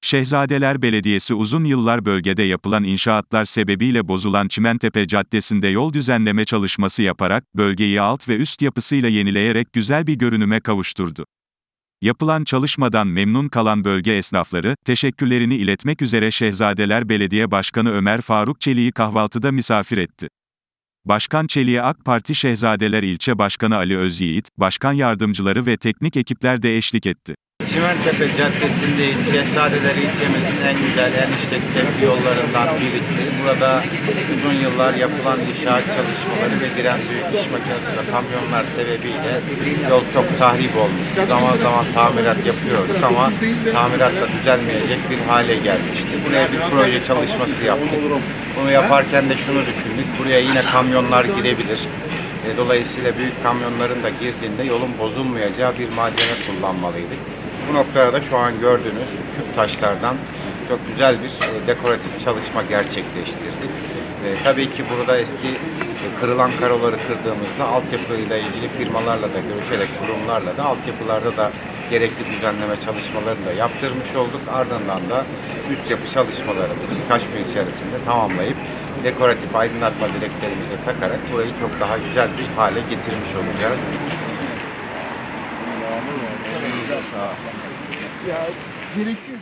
Şehzadeler Belediyesi uzun yıllar bölgede yapılan inşaatlar sebebiyle bozulan Çimentepe Caddesi'nde yol düzenleme çalışması yaparak, bölgeyi alt ve üst yapısıyla yenileyerek güzel bir görünüme kavuşturdu. Yapılan çalışmadan memnun kalan bölge esnafları, teşekkürlerini iletmek üzere Şehzadeler Belediye Başkanı Ömer Faruk Çelik'i kahvaltıda misafir etti. Başkan Çelik'e AK Parti Şehzadeler İlçe Başkanı Ali Özyiğit, başkan yardımcıları ve teknik ekipler de eşlik etti. Çimentepe Caddesi'ndeyiz. Şehzadeler ilçemizin en güzel, en işlek sevgi yollarından birisi. Burada uzun yıllar yapılan inşaat çalışmaları ve diren büyük iş makinesi ve kamyonlar sebebiyle yol çok tahrip olmuş. Zaman zaman tamirat yapıyorduk ama tamiratla düzelmeyecek bir hale gelmişti. Buraya bir proje çalışması yaptık. Bunu yaparken de şunu düşündük. Buraya yine kamyonlar girebilir. E, Dolayısıyla büyük kamyonların da girdiğinde yolun bozulmayacağı bir malzeme kullanmalıydık. Bu noktada da şu an gördüğünüz şu küp taşlardan çok güzel bir e, dekoratif çalışma gerçekleştirdik. E, tabii ki burada eski e, kırılan karoları kırdığımızda altyapıyla ilgili firmalarla da görüşerek kurumlarla da altyapılarda da gerekli düzenleme çalışmalarını da yaptırmış olduk. Ardından da üst yapı çalışmalarımızı birkaç gün içerisinde tamamlayıp dekoratif aydınlatma direklerimize takarak burayı çok daha güzel bir hale getirmiş olacağız. Ya gerekiyor.